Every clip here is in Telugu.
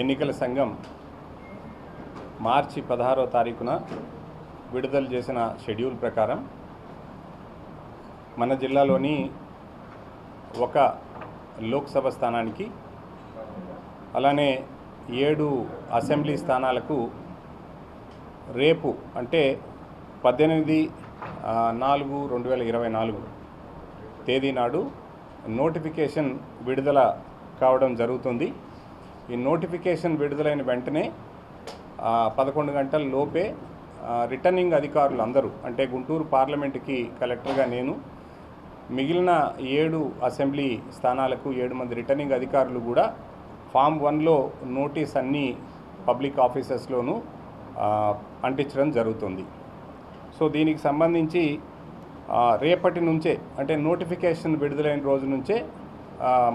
ఎన్నికల సంఘం మార్చి పదహారో తారీఖున విడుదల చేసిన షెడ్యూల్ ప్రకారం మన జిల్లాలోని ఒక లోక్సభ స్థానానికి అలానే ఏడు అసెంబ్లీ స్థానాలకు రేపు అంటే పద్దెనిమిది నాలుగు రెండు వేల ఇరవై నాలుగు తేదీ నాడు నోటిఫికేషన్ విడుదల కావడం జరుగుతుంది. ఈ నోటిఫికేషన్ విడుదలైన వెంటనే పదకొండు గంటల లోపే రిటర్నింగ్ అధికారులు అందరూ అంటే గుంటూరు పార్లమెంటుకి కలెక్టర్గా నేను మిగిలిన ఏడు అసెంబ్లీ స్థానాలకు ఏడు మంది రిటర్నింగ్ అధికారులు కూడా ఫామ్ వన్లో నోటీస్ అన్ని పబ్లిక్ ఆఫీసెస్లోనూ అంటించడం జరుగుతుంది. సో దీనికి సంబంధించి రేపటి నుంచే అంటే నోటిఫికేషన్ విడుదలైన రోజు నుంచే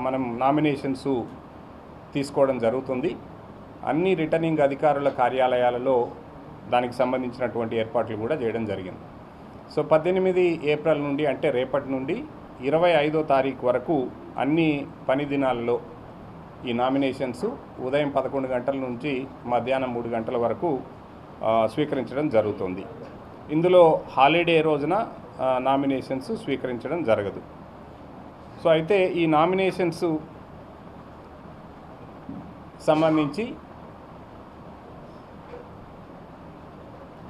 మనం నామినేషన్స్ తీసుకోవడం జరుగుతుంది. అన్ని రిటర్నింగ్ అధికారుల కార్యాలయాలలో దానికి సంబంధించినటువంటి ఏర్పాట్లు కూడా చేయడం జరిగింది. సో పద్దెనిమిది ఏప్రిల్ నుండి అంటే రేపటి నుండి ఇరవై ఐదో తారీఖు వరకు అన్ని పని దినాల్లో ఈ నామినేషన్స్ ఉదయం పదకొండు గంటల నుంచి మధ్యాహ్నం మూడు గంటల వరకు స్వీకరించడం జరుగుతుంది. ఇందులో హాలిడే రోజున నామినేషన్స్ స్వీకరించడం జరగదు. సో అయితే ఈ నామినేషన్స్ సంబంధించి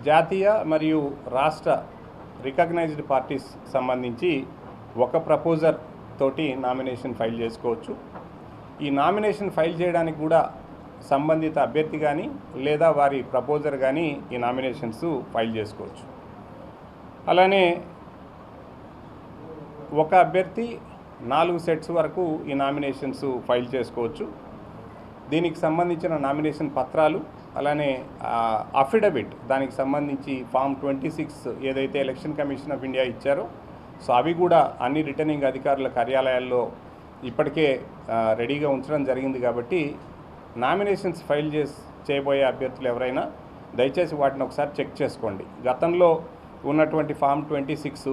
జాతీయ మరియు రాష్ట్ర రికగ్నైజ్డ్ పార్టీస్ సంబంధించి ఒక ప్రపోజర్ తోటి నామినేషన్ ఫైల్ చేసుకోవచ్చు. ఈ నామినేషన్ ఫైల్ చేయడానికి కూడా సంబంధిత అభ్యర్థి కానీ లేదా వారి ప్రపోజర్ కానీ ఈ నామినేషన్స్ ఫైల్ చేసుకోవచ్చు. అలానే ఒక అభ్యర్థి నాలుగు సెట్స్ వరకు ఈ నామినేషన్స్ ఫైల్ చేసుకోవచ్చు. దీనికి సంబంధించిన నామినేషన్ పత్రాలు అలానే అఫిడవిట్ దానికి సంబంధించి ఫామ్ ట్వంటీ సిక్స్ ఏదైతే ఎలక్షన్ కమిషన్ ఆఫ్ ఇండియా ఇచ్చారో సో అవి కూడా అన్ని రిటర్నింగ్ అధికారుల కార్యాలయాల్లో ఇప్పటికే రెడీగా ఉంచడం జరిగింది కాబట్టి నామినేషన్స్ ఫైల్ చేసి చేయబోయే అభ్యర్థులు ఎవరైనా దయచేసి వాటిని ఒకసారి చెక్ చేసుకోండి. గతంలో ఉన్నటువంటి ఫామ్ ట్వంటీ సిక్స్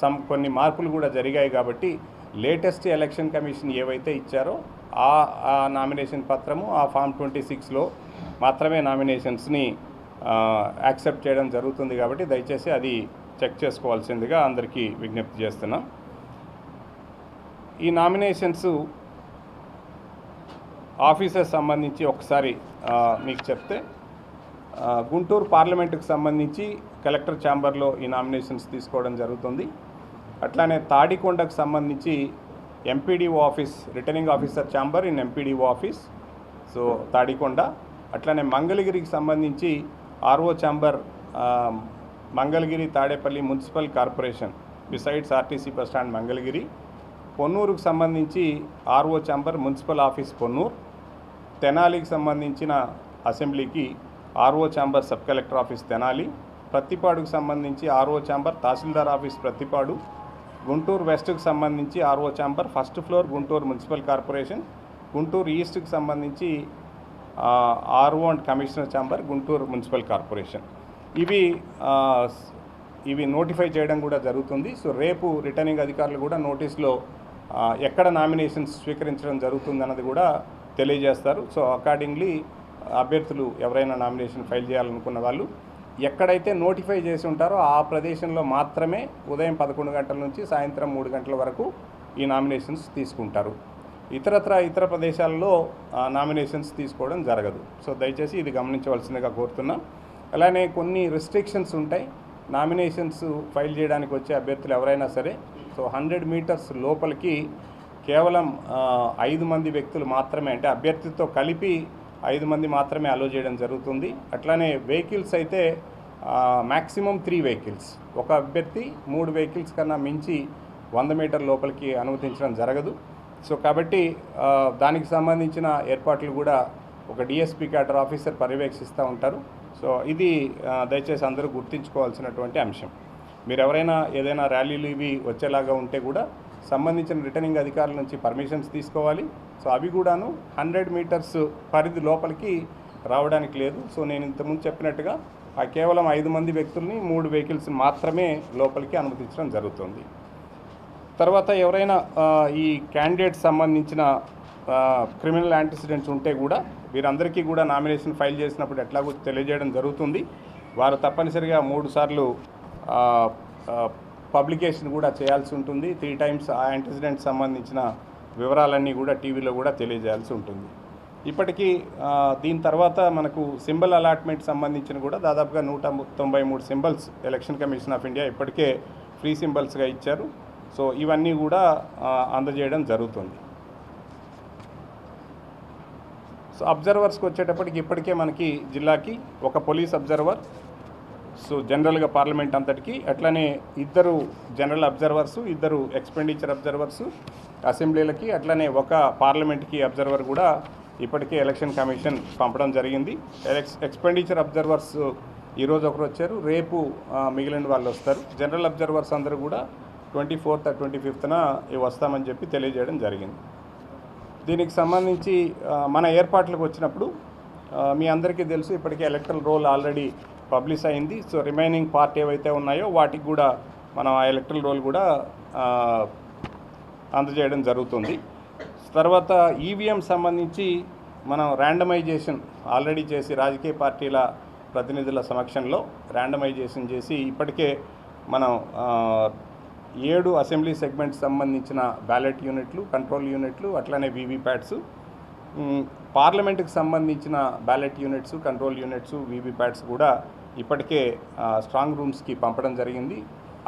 సమ్ కొన్ని మార్పులు కూడా జరిగాయి కాబట్టి లేటెస్ట్ ఎలక్షన్ కమిషన్ ఏవైతే ఇచ్చారో ఆ నామినేషన్ పత్రము ఆ ఫామ్ ట్వంటీ సిక్స్లో మాత్రమే నామినేషన్స్ని యాక్సెప్ట్ చేయడం జరుగుతుంది కాబట్టి దయచేసి అది చెక్ చేసుకోవాల్సిందిగా అందరికీ విజ్ఞప్తి చేస్తున్నాం. ఈ నామినేషన్స్ ఆఫీసర్స్ సంబంధించి ఒకసారి మీకు చెప్తే గుంటూరు పార్లమెంటుకు సంబంధించి కలెక్టర్ ఛాంబర్లో ఈ నామినేషన్స్ తీసుకోవడం జరుగుతుంది. అట్లానే తాడికొండకు సంబంధించి MPDO office returning officer chamber in MPDO office so Tadikonda అట్లనే మంగళగిరికి సంబంధించి RO chamber Mangalagiri Tadepalli municipal corporation besides RTC bus stand Mangalagiri. పొన్నూరుకు సంబంధించి RO chamber municipal office Ponnuru. తెనాలికి సంబంధించిన అసెంబ్లీకి RO chamber sub collector office Tenali. ప్రత్తిపాడుకు సంబంధించి RO chamber tahsildar office Prathipadu Guntur వెస్ట్కు సంబంధించి RO chamber first floor Guntur municipal corporation Guntur ఈస్ట్కి సంబంధించి RO and commissioner chamber Guntur municipal corporation. ఇవి ఇవి నోటిఫై చేయడం కూడా జరుగుతుంది. సో రేపు రిటర్నింగ్ అధికారులు కూడా నోటీస్లో ఎక్కడ నామినేషన్స్ స్వీకరించడం జరుగుతుంది అన్నది కూడా తెలియజేస్తారు. సో అకార్డింగ్లీ అభ్యర్థులు ఎవరైనా నామినేషన్ ఫైల్ చేయాలనుకున్న వాళ్ళు ఎక్కడైతే నోటిఫై చేసి ఉంటారో ఆ ప్రదేశంలో మాత్రమే ఉదయం పదకొండు గంటల నుంచి సాయంత్రం మూడు గంటల వరకు ఈ నామినేషన్స్ తీసుకుంటారు. ఇతరత్ర ఇతర ప్రదేశాల్లో నామినేషన్స్ తీసుకోవడం జరగదు. సో దయచేసి ఇది గమనించవలసిందిగా కోరుతున్నాం. అలానే కొన్ని రిస్ట్రిక్షన్స్ ఉంటాయి. నామినేషన్స్ ఫైల్ చేయడానికి వచ్చే అభ్యర్థులు ఎవరైనా సరే సో హండ్రెడ్ మీటర్స్ లోపలికి కేవలం ఐదు మంది వ్యక్తులు మాత్రమే అంటే అభ్యర్థితో కలిపి ఐదు మంది మాత్రమే అలో చేయడం జరుగుతుంది. అట్లానే వెహికల్స్ అయితే మ్యాక్సిమం త్రీ వెహికల్స్ ఒక అభ్యర్థి మూడు వెహికల్స్ కన్నా మించి వంద మీటర్ లోపలికి అనుమతించడం జరగదు. సో కాబట్టి దానికి సంబంధించిన ఏర్పాట్లు కూడా ఒక డిఎస్పీ క్యాడర్ ఆఫీసర్ పర్యవేక్షిస్తూ ఉంటారు. సో ఇది దయచేసి అందరూ గుర్తుంచుకోవాల్సినటువంటి అంశం. మీరు ఎవరైనా ఏదైనా ర్యాలీలు ఇవి వచ్చేలాగా ఉంటే కూడా సంబంధించిన రిటర్నింగ్ అధికారుల నుంచి పర్మిషన్స్ తీసుకోవాలి. సో అవి కూడాను హండ్రెడ్ మీటర్స్ పరిధి లోపలికి రావడానికి లేదు. సో నేను ఇంతకుముందు చెప్పినట్టుగా ఆ కేవలం ఐదు మంది వ్యక్తుల్ని మూడు వెహికల్స్ మాత్రమే లోపలికి అనుమతించడం జరుగుతుంది. తర్వాత ఎవరైనా ఈ క్యాండిడేట్ సంబంధించిన క్రిమినల్ యాంటిసిడెంట్స్ ఉంటే కూడా వీరందరికీ కూడా నామినేషన్ ఫైల్ చేసినప్పుడు ఎట్లాగో తెలియజేయడం జరుగుతుంది. వారు తప్పనిసరిగా మూడు సార్లు పబ్లికేషన్ కూడా చేయాల్సి ఉంటుంది. త్రీ టైమ్స్ ఆ యాంటిసిడెంట్ సంబంధించిన వివరాలన్నీ కూడా టీవీలో కూడా తెలియజేయాల్సి ఉంటుంది. ఇప్పటికీ దీని తర్వాత మనకు సింబల్ అలాట్మెంట్ సంబంధించిన కూడా దాదాపుగా నూట తొంభై మూడు symbols election commission of India ఇప్పటికే ఫ్రీ సింబల్స్గా ఇచ్చారు. సో ఇవన్నీ కూడా అందజేయడం జరుగుతుంది. సో అబ్జర్వర్స్కి వచ్చేటప్పటికి ఇప్పటికే మనకి జిల్లాకి ఒక పోలీస్ అబ్జర్వర్ సో జనరల్గా పార్లమెంట్ అంతటికి అట్లనే ఇద్దరు జనరల్ అబ్జర్వర్స్ ఇద్దరు ఎక్స్పెండిచర్ అబ్జర్వర్స్ అసెంబ్లీలకి అట్లనే ఒక పార్లమెంట్కి అబ్జర్వర్ కూడా ఇప్పటికే ఎలక్షన్ కమిషన్ పంపడం జరిగింది. ఎక్స్ ఎక్స్పెండిచర్ అబ్జర్వర్స్ ఈరోజు ఒకరు వచ్చారు. రేపు మిగిలిన వాళ్ళు వస్తారు. జనరల్ అబ్జర్వర్స్ అందరూ కూడా ట్వంటీ ఫోర్త్ ట్వంటీ ఫిఫ్త్న వస్తామని చెప్పి తెలియజేయడం జరిగింది. దీనికి సంబంధించి మన ఏర్పాట్లకు వచ్చినప్పుడు మీ అందరికీ తెలుసు ఇప్పటికే ఎలక్ట్రల్ రోల్ ఆల్రెడీ పబ్లిష్ అయింది. సో రిమైనింగ్ పార్ట్ ఏవైతే ఉన్నాయో వాటికి కూడా మనం ఆ ఎలక్ట్రల్ రోల్ కూడా అందజేయడం జరుగుతుంది. తర్వాత ఈవీఎం సంబంధించి మనం ర్యాండమైజేషన్ ఆల్రెడీ చేసి రాజకీయ పార్టీల ప్రతినిధుల సమక్షంలో ర్యాండమైజేషన్ చేసి ఇప్పటికే మనం ఏడు అసెంబ్లీ సెగ్మెంట్స్ సంబంధించిన బ్యాలెట్ యూనిట్లు కంట్రోల్ యూనిట్లు అట్లనే వీవీప్యాట్స్ పార్లమెంటుకు సంబంధించిన ballot units control units VVPATs కూడా ఇప్పటికే స్ట్రాంగ్ రూమ్స్కి పంపడం జరిగింది.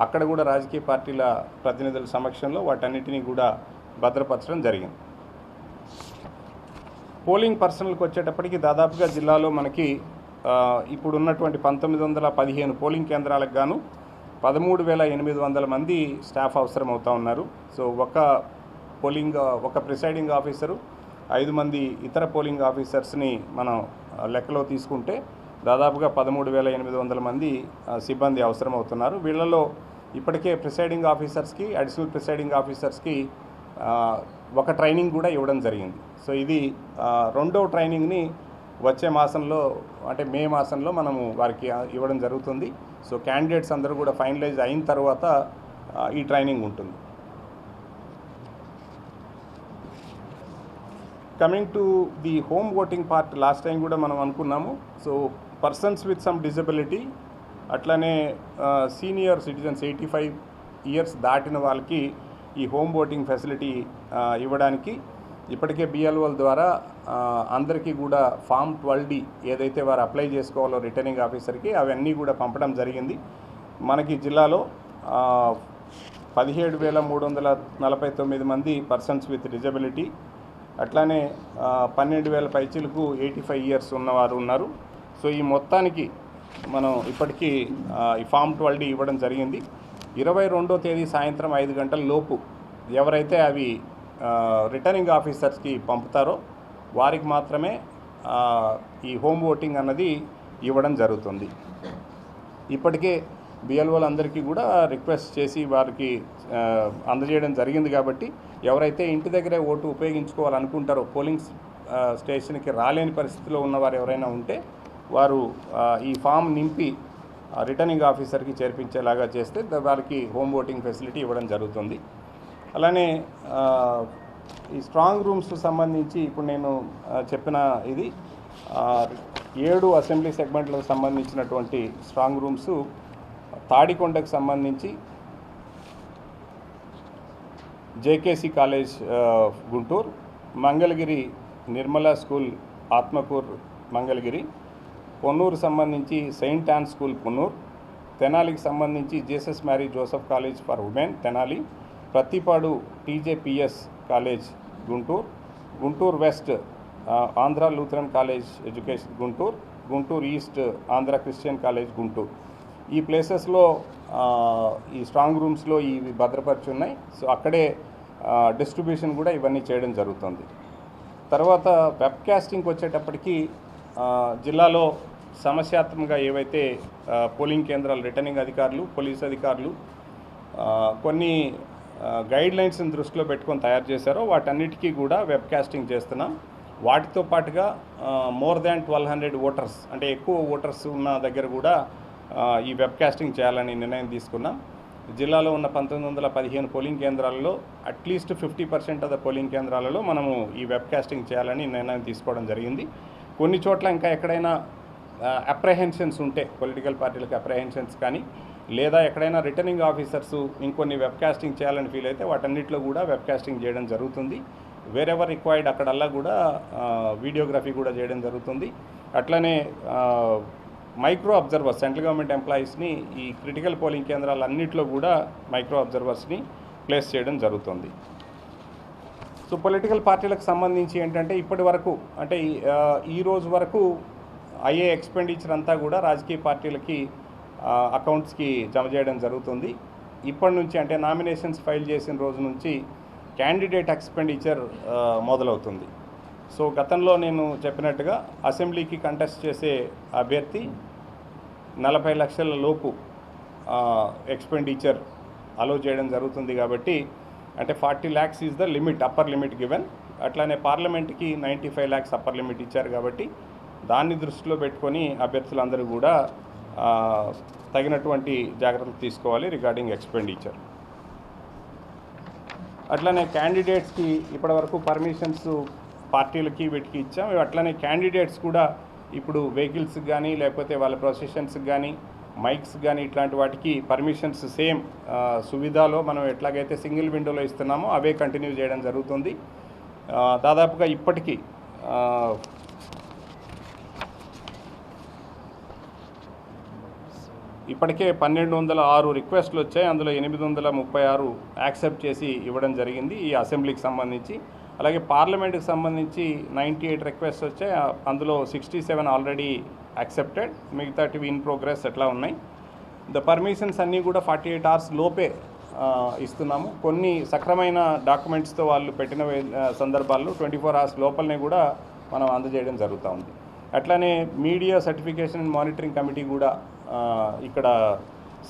అక్కడ కూడా రాజకీయ పార్టీల ప్రతినిధుల సమక్షంలో వాటన్నిటినీ కూడా భద్రపరచడం జరిగింది. పోలింగ్ పర్సనల్కి వచ్చేటప్పటికి దాదాపుగా జిల్లాలో మనకి ఇప్పుడున్నటువంటి ఇప్పుడు ఉన్నటువంటి పంతొమ్మిది వందల పదిహేను పోలింగ్ కేంద్రాలకు గాను పదమూడు వేల ఎనిమిది వందల మంది స్టాఫ్ అవసరం అవుతా ఉన్నారు. సో ఒక పోలింగ్ ఒక ప్రిసైడింగ్ ఆఫీసరు ఐదు మంది ఇతర పోలింగ్ ఆఫీసర్స్ని మనం లెక్కలో తీసుకుంటే దాదాపుగా పదమూడు వేల ఎనిమిది వందల మంది సిబ్బంది అవసరం అవుతున్నారు వీళ్ళలో ఇప్పటికే ప్రిసైడింగ్ ఆఫీసర్స్కి అడిషనల్ ప్రిసైడింగ్ ఆఫీసర్స్కి ఒక ట్రైనింగ్ కూడా ఇవ్వడం జరిగింది. సో ఇది రెండో ట్రైనింగ్ని వచ్చే మాసంలో అంటే మే మాసంలో మనము వారికి ఇవ్వడం జరుగుతుంది. సో క్యాండిడేట్స్ అందరూ కూడా ఫైనలైజ్ అయిన తర్వాత ఈ ట్రైనింగ్ ఉంటుంది. Coming to the home voting part last time కూడా మనం అనుకున్నాము. So persons with some disability అట్లనే senior citizens eighty five years దాటిన వాళ్ళకి ఈ హోమ్ ఓటింగ్ ఫెసిలిటీ ఇవ్వడానికి ఇప్పటికే బిఎల్ఓల ద్వారా అందరికీ కూడా ఫామ్ ట్వెల్వ్ డి ఏదైతే వారు అప్లై చేసుకోవాలో రిటర్నింగ్ ఆఫీసర్కి అవన్నీ కూడా పంపడం జరిగింది. మనకి జిల్లాలో పదిహేడు వేల మూడు వందల నలభై తొమ్మిది మంది పర్సన్స్ విత్ డిజబిలిటీ అట్లానే పన్నెండు వేల పైచీలకు ఎయిటీ ఫైవ్ ఇయర్స్ ఉన్నవారు ఉన్నారు. సో ఈ మొత్తానికి మనం ఇప్పటికీ ఈ ఫామ్ ట్వెల్వ్ ఇవ్వడం జరిగింది. ఇరవై రెండో తేదీ సాయంత్రం ఐదు గంటల లోపు ఎవరైతే అవి రిటర్నింగ్ ఆఫీసర్స్కి పంపుతారో వారికి మాత్రమే ఈ హోమ్ ఓటింగ్ అన్నది ఇవ్వడం జరుగుతుంది. ఇప్పటికే బిఎల్ఓలందరికీ కూడా రిక్వెస్ట్ చేసి వారికి అందజేయడం జరిగింది కాబట్టి ఎవరైతే ఇంటి దగ్గరే ఓటు ఉపయోగించుకోవాలనుకుంటారో పోలింగ్ స్టేషన్కి రాలేని పరిస్థితిలో ఉన్నవారు ఎవరైనా ఉంటే వారు ఈ ఫామ్ నింపి రిటర్నింగ్ ఆఫీసర్కి చేర్పించేలాగా చేస్తే వారికి హోమ్ ఓటింగ్ ఫెసిలిటీ ఇవ్వడం జరుగుతుంది. అలానే ఈ స్ట్రాంగ్ రూమ్స్ సంబంధించి ఇప్పుడు నేను చెప్పిన ఇది ఏడు అసెంబ్లీ సెగ్మెంట్లకు సంబంధించినటువంటి స్ట్రాంగ్ రూమ్స్ తాడికొండకు సంబంధించి JKC college Guntur Mangalagiri Nirmala school Atmakur Mangalagiri Ponnuru సంబంధించి సెయింట్ ఆన్ స్కూల్ పొన్నూరు తెనాలికి సంబంధించి Jesus Mary Joseph college for women Tenali Prathipadu TJPS college Guntur Guntur west Andhra Lutheran college education Guntur Guntur east Andhra Christian college Guntur. ఈ ప్లేసెస్లో ఈ స్ట్రాంగ్ రూమ్స్లో ఇవి భద్రపరిచి ఉన్నాయి సో అక్కడే డిస్ట్రిబ్యూషన్ కూడా ఇవన్నీ చేయడం జరుగుతుంది. తర్వాత వెబ్కాస్టింగ్కి వచ్చేటప్పటికి జిల్లాలో సమస్యాత్మకంగా ఏవైతే పోలింగ్ కేంద్రాలు రిటర్నింగ్ అధికారులు పోలీస్ అధికారులు కొన్ని గైడ్ లైన్స్ని దృష్టిలో పెట్టుకొని తయారు చేశారో వాటన్నిటికీ కూడా వెబ్కాస్టింగ్ చేస్తున్నాం. వాటితో పాటుగా more than twelve hundred voters అంటే ఎక్కువ ఓటర్స్ ఉన్న దగ్గర కూడా ఈ ఈ వెబ్కాస్టింగ్ చేయాలని నిర్ణయం తీసుకున్నాం. జిల్లాలో ఉన్న పంతొమ్మిది వందల పదిహేను పోలింగ్ కేంద్రాలలో atleast fifty percent of the polling కేంద్రాలలో మనము ఈ వెబ్కాస్టింగ్ చేయాలని నిర్ణయం తీసుకోవడం జరిగింది. కొన్ని చోట్ల ఇంకా ఎక్కడైనా అప్రహెన్షన్స్ ఉంటే పొలిటికల్ పార్టీలకు అప్రహెన్షన్స్ కానీ లేదా ఎక్కడైనా రిటర్నింగ్ ఆఫీసర్స్ ఇంకొన్ని వెబ్కాస్టింగ్ చేయాలని ఫీల్ అయితే వాటన్నిటిలో కూడా వెబ్కాస్టింగ్ చేయడం జరుగుతుంది. వేరెవర్ రిక్వైర్డ్ అక్కడల్లా కూడా వీడియోగ్రఫీ కూడా చేయడం జరుగుతుంది. అట్లనే మైక్రో అబ్జర్వర్స్ సెంట్రల్ గవర్నమెంట్ ఎంప్లాయీస్ని ఈ క్రిటికల్ పోలింగ్ కేంద్రాలన్నింటిలో కూడా మైక్రో అబ్జర్వర్స్ని ప్లేస్ చేయడం జరుగుతుంది. సో పొలిటికల్ పార్టీలకు సంబంధించి ఏంటంటే ఇప్పటి వరకు అంటే ఈ- రోజు వరకు అయ్యే ఎక్స్పెండిచర్ అంతా కూడా రాజకీయ పార్టీలకి అకౌంట్స్కి జమ చేయడం జరుగుతుంది. ఇప్పటి నుంచి అంటే నామినేషన్స్ ఫైల్ చేసిన రోజు నుంచి క్యాండిడేట్ ఎక్స్పెండిచర్ మొదలవుతుంది. సో గతంలో నేను చెప్పినట్టుగా అసెంబ్లీకి కంటెస్ట్ చేసే అభ్యర్థి నలభై లక్షల లోపు ఎక్స్పెండిచర్ అలో చేయడం జరుగుతుంది కాబట్టి అంటే forty lakhs is the limit upper limit given అట్లానే పార్లమెంట్కి ninety five lakhs upper limit ఇచ్చారు కాబట్టి దాన్ని దృష్టిలో పెట్టుకొని అభ్యర్థులందరూ కూడా తగినటువంటి జాగ్రత్తలు తీసుకోవాలి రిగార్డింగ్ ఎక్స్పెండిచర్. అట్లనే క్యాండిడేట్స్కి ఇప్పటివరకు పర్మిషన్స్ పార్టీలకి వీటికి ఇచ్చాం. అట్లనే క్యాండిడేట్స్ కూడా ఇప్పుడు వెహికల్స్కి కానీ లేకపోతే వాళ్ళ ప్రొసెషన్స్కి కానీ మైక్స్ కానీ ఇట్లాంటి వాటికి పర్మిషన్స్ సేమ్ సువిధాలో మనం ఎట్లాగైతే సింగిల్ విండోలో ఇస్తున్నామో అవే కంటిన్యూ చేయడం జరుగుతుంది. దాదాపుగా ఇప్పటికీ ఇప్పటికే పన్నెండు వందల ఆరు రిక్వెస్ట్లు వచ్చాయి. అందులో ఎనిమిది వందల ముప్పై ఆరు యాక్సెప్ట్ చేసి ఇవ్వడం జరిగింది ఈ అసెంబ్లీకి సంబంధించి. అలాగే పార్లమెంట్కి సంబంధించి నైంటీ ఎయిట్ రిక్వెస్ట్ వచ్చాయి. అందులో సిక్స్టీ సెవెన్ ఆల్రెడీ యాక్సెప్టెడ్. మిగతాటివి ఇన్ ప్రోగ్రెస్ ఎట్లా ఉన్నాయి. ద పర్మిషన్స్ అన్నీ కూడా ఫార్టీ ఎయిట్ అవర్స్ లోపే ఇస్తున్నాము. కొన్ని సక్రమైన డాక్యుమెంట్స్తో వాళ్ళు పెట్టిన సందర్భాల్లో ట్వంటీ ఫోర్ అవర్స్ లోపలనే కూడా మనం అందజేయడం జరుగుతూ ఉంది. అట్లానే media certification and monitoring committee కూడా ఇక్కడ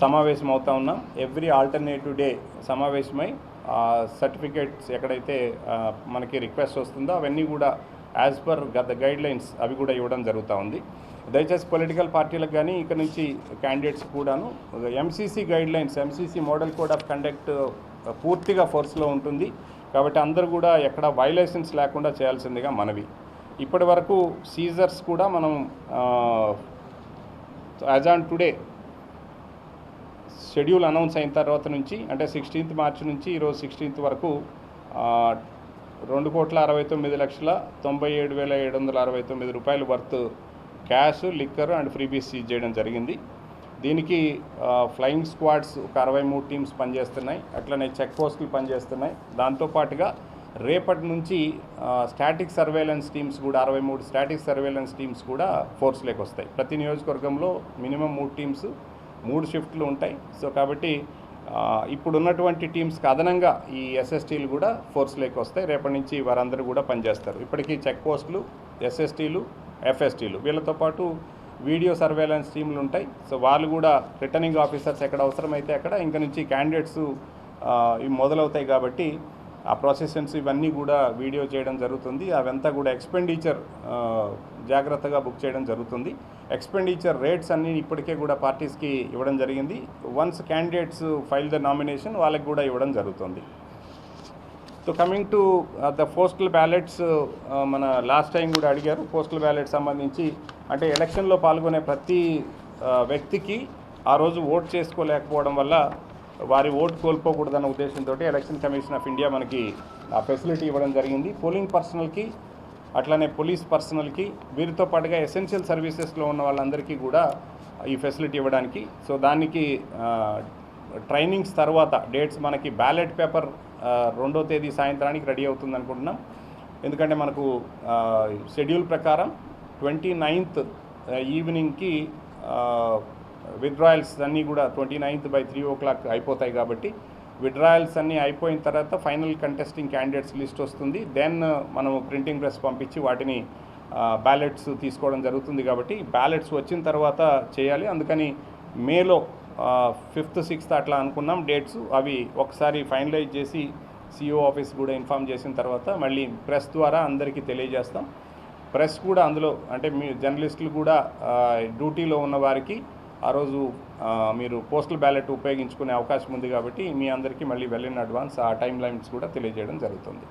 సమావేశం అవుతా ఉన్నాం. ఎవ్రీ ఆల్టర్నేటివ్ డే సమావేశమై సర్టిఫికేట్స్ ఎక్కడైతే మనకి రిక్వెస్ట్ వస్తుందో అవన్నీ కూడా యాజ్ పర్ గత గైడ్ లైన్స్ అవి కూడా ఇవ్వడం జరుగుతూ ఉంది. దయచేసి పొలిటికల్ పార్టీలకు కానీ ఇక్కడ నుంచి క్యాండిడేట్స్ కూడాను MCC guidelines MCC model code of conduct పూర్తిగా ఫోర్స్లో ఉంటుంది. కాబట్టి అందరూ కూడా ఎక్కడ వైలేషన్స్ లేకుండా చేయాల్సిందిగా మనవి. ఇప్పటి వరకు సీజర్స్ కూడా మనం as on today schedule announce అయిన తర్వాత నుంచి అంటే సిక్స్టీన్త్ మార్చి నుంచి ఈరోజు సిక్స్టీన్త్ వరకు రెండు కోట్ల అరవై తొమ్మిది లక్షల తొంభై ఏడు వేల ఏడు వందల అరవై తొమ్మిది రూపాయలు worth cash liquor and freebies seize చేయడం జరిగింది. దీనికి ఫ్లయింగ్ స్క్వాడ్స్ ఒక అరవై మూడు టీమ్స్ పనిచేస్తున్నాయి. అట్లనే చెక్ పోస్టులు పనిచేస్తున్నాయి. దాంతోపాటుగా రేపటి నుంచి స్టాటిక్ సర్వేలెన్స్ టీమ్స్ కూడా అరవై మూడు స్టాటిక్ సర్వేలెన్స్ టీమ్స్ కూడా ఫోర్స్లోకి వస్తాయి ప్రతి నియోజకవర్గంలో మినిమం మూడు టీమ్స్ మూడు షిఫ్ట్లు ఉంటాయి. సో కాబట్టి ఇప్పుడున్నటువంటి టీమ్స్కి అదనంగా ఈ ఎస్ఎస్టీలు కూడా ఫోర్స్లోకి వస్తాయి. రేపటి నుంచి వారందరూ కూడా పనిచేస్తారు. ఇప్పటికీ చెక్ పోస్టులు ఎస్ఎస్టీలు ఎఫ్ఎస్టీలు. వీళ్ళతో పాటు వీడియో సర్వేలెన్స్ టీంలు ఉంటాయి. సో వాళ్ళు కూడా రిటర్నింగ్ ఆఫీసర్స్ ఎక్కడ అవసరమైతే అక్కడ ఇంక నుంచి క్యాండిడేట్స్ ఇవి మొదలవుతాయి కాబట్టి ఆ ప్రాసెసెన్స్ ఇవన్నీ కూడా వీడియో చేయడం జరుగుతుంది. అవంతా కూడా ఎక్స్పెండిచర్ జాగ్రత్తగా బుక్ చేయడం జరుగుతుంది. ఎక్స్పెండిచర్ రేట్స్ అన్నీ ఇప్పటికే కూడా పార్టీస్కి ఇవ్వడం జరిగింది. Once candidates file the nomination వాళ్ళకి కూడా ఇవ్వడం జరుగుతుంది. So coming to the postal ballots మన లాస్ట్ టైం కూడా అడిగారు. పోస్టల్ బ్యాలెట్ సంబంధించి అంటే ఎలక్షన్లో పాల్గొనే ప్రతి వ్యక్తికి ఆ రోజు ఓట్ చేసుకోలేకపోవడం వల్ల వారి ఓటు కోల్పోకూడదన్న ఉద్దేశంతో ఎలక్షన్ కమిషన్ ఆఫ్ ఇండియా మనకి ఆ ఫెసిలిటీ ఇవ్వడం జరిగింది. పోలింగ్ పర్సనల్కి అట్లానే పోలీస్ పర్సనల్కి వీరితో పాటుగా ఎసెన్షియల్ సర్వీసెస్లో ఉన్న వాళ్ళందరికీ కూడా ఈ ఫెసిలిటీ ఇవ్వడానికి. సో దానికి ట్రైనింగ్స్ తర్వాత డేట్స్ మనకి బ్యాలెట్ పేపర్ రెండో తేదీ సాయంత్రానికి రెడీ అవుతుంది అనుకుంటున్నాం ఎందుకంటే మనకు షెడ్యూల్ ప్రకారం ట్వంటీ నైన్త్ ఈవినింగ్కి విత్డ్రాయల్స్ అన్నీ కూడా twenty ninth by three o'clock అయిపోతాయి కాబట్టి విత్డ్రాయల్స్ అన్నీ అయిపోయిన తర్వాత ఫైనల్ కంటెస్టింగ్ క్యాండిడేట్స్ లిస్ట్ వస్తుంది. దెన్ మనం ప్రింటింగ్ ప్రెస్ పంపించి వాటిని బ్యాలెట్స్ తీసుకోవడం జరుగుతుంది కాబట్టి బ్యాలెట్స్ వచ్చిన తర్వాత చేయాలి. అందుకని మేలో ఫిఫ్త్ సిక్స్త్ అట్లా అనుకున్నాం. డేట్స్ అవి ఒకసారి ఫైనలైజ్ చేసి సిఓ ఆఫీస్ కూడా ఇన్ఫామ్ చేసిన తర్వాత మళ్ళీ ప్రెస్ ద్వారా అందరికీ తెలియజేస్తాం. ప్రెస్ కూడా అందులో అంటే మీ జర్నలిస్టులు కూడా డ్యూటీలో ఉన్న వారికి ఆ రోజు మీరు పోస్టల్ బ్యాలెట్ ఉపయోగించుకునే అవకాశం ఉంది కాబట్టి మీ అందరికీ మళ్ళీ వెల్ ఇన్ అడ్వాన్స్ ఆ టైం లైన్స్ కూడా తెలియజేయడం జరుగుతుంది.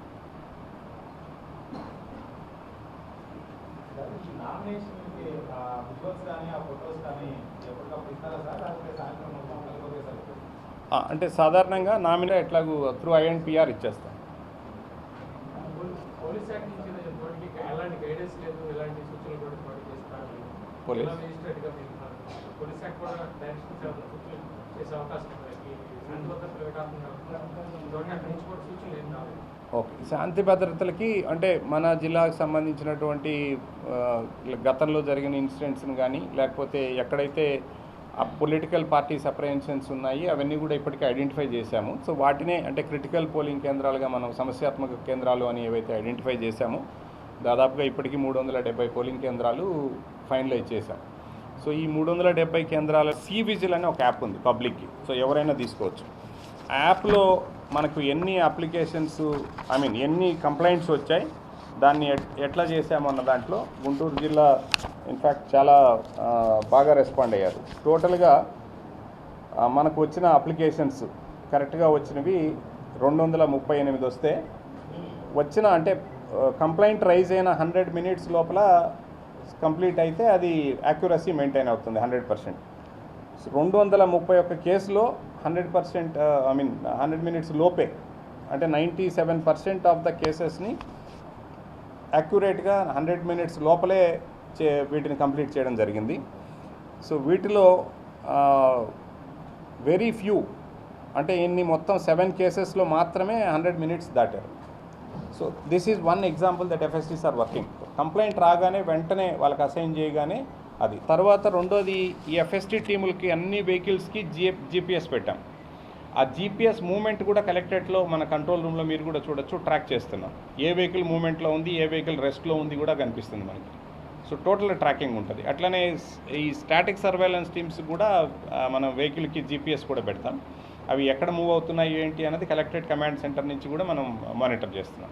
అంటే సాధారణంగా నామినే ఎట్లాగూ త్రూ ఐఎన్పిఆర్ ఇచ్చేస్తాం. పోలీస్ యాక్ట్ కూడా డైరెక్షన్ చేసే అవకాశం ఓకే. శాంతి భద్రతలకి అంటే మన జిల్లాకు సంబంధించినటువంటి గతంలో జరిగిన ఇన్సిడెంట్స్ని కానీ లేకపోతే ఎక్కడైతే ఆ పొలిటికల్ పార్టీస్ అప్రహెన్షన్స్ ఉన్నాయి అవన్నీ కూడా ఇప్పటికే ఐడెంటిఫై చేశాము. సో వాటినే అంటే క్రిటికల్ పోలింగ్ కేంద్రాలుగా మనం సమస్యాత్మక కేంద్రాలు అని ఏవైతే ఐడెంటిఫై చేశామో దాదాపుగా ఇప్పటికీ మూడు వందల డెబ్బై పోలింగ్ కేంద్రాలు ఫైనలైజ్ చేశాం. సో ఈ మూడు వందల డెబ్బై కేంద్రాల సీ విజిల్ అనే ఒక యాప్ ఉంది పబ్లిక్కి. సో ఎవరైనా తీసుకోవచ్చు. ఆ యాప్లో మనకు ఎన్ని అప్లికేషన్స్ ఐ మీన్ ఎన్ని కంప్లైంట్స్ వచ్చాయి దాన్ని ఎట్- ఎట్లా చేసామన్న దాంట్లో గుంటూరు జిల్లా ఇన్ఫ్యాక్ట్ చాలా బాగా రెస్పాండ్ అయ్యారు. టోటల్గా మనకు వచ్చిన అప్లికేషన్స్ కరెక్ట్గా వచ్చినవి రెండు వందల ముప్పై ఎనిమిది వస్తే వచ్చిన అంటే కంప్లైంట్ రైజ్ అయిన హండ్రెడ్ మినిట్స్ లోపల కంప్లీట్ అయితే అది యాక్యురసీ మెయింటైన్ అవుతుంది హండ్రెడ్ పర్సెంట్ రెండు వందల ముప్పై ఒక్క కేసులో hundred percent I mean hundred minutes లోపే అంటే ninety seven percent of the కేసెస్ని యాక్యురేట్గా హండ్రెడ్ మినిట్స్ లోపలే చే వీటిని కంప్లీట్ చేయడం జరిగింది. సో వీటిలో uh, వెరీ ఫ్యూ అంటే ఇన్ని మొత్తం సెవెన్ కేసెస్లో మాత్రమే hundred minutes దాటారు. So this is one example that FSTs are working complaint రాగానే వెంటనే వాళ్ళకి అసైన్ చేయగానే అది. తర్వాత రెండోది ఈ ఎఫ్ఎస్టీ టీములకి అన్ని వెహికల్స్కి జీ జీపీఎస్ పెట్టాం. ఆ జీపీఎస్ మూమెంట్ కూడా కలెక్టరేట్లో మన కంట్రోల్ రూమ్లో మీరు కూడా చూడొచ్చు ట్రాక్ చేస్తున్నాం. ఏ వెహికల్ మూమెంట్లో ఉంది ఏ వెహికల్ రెస్ట్లో ఉంది కూడా కనిపిస్తుంది మనకి. సో టోటల్ ట్రాకింగ్ ఉంటుంది. అట్లనే ఈ స్టాటిక్ సర్వేలెన్స్ టీమ్స్ కూడా మన మనం వెహికల్కి జీపీఎస్ కూడా పెడతాం. అవి ఎక్కడ మూవ్ అవుతున్నాయి ఏంటి అనేది కలెక్టరేట్ కమాండ్ సెంటర్ నుంచి కూడా మనం మానిటర్ చేస్తున్నాం.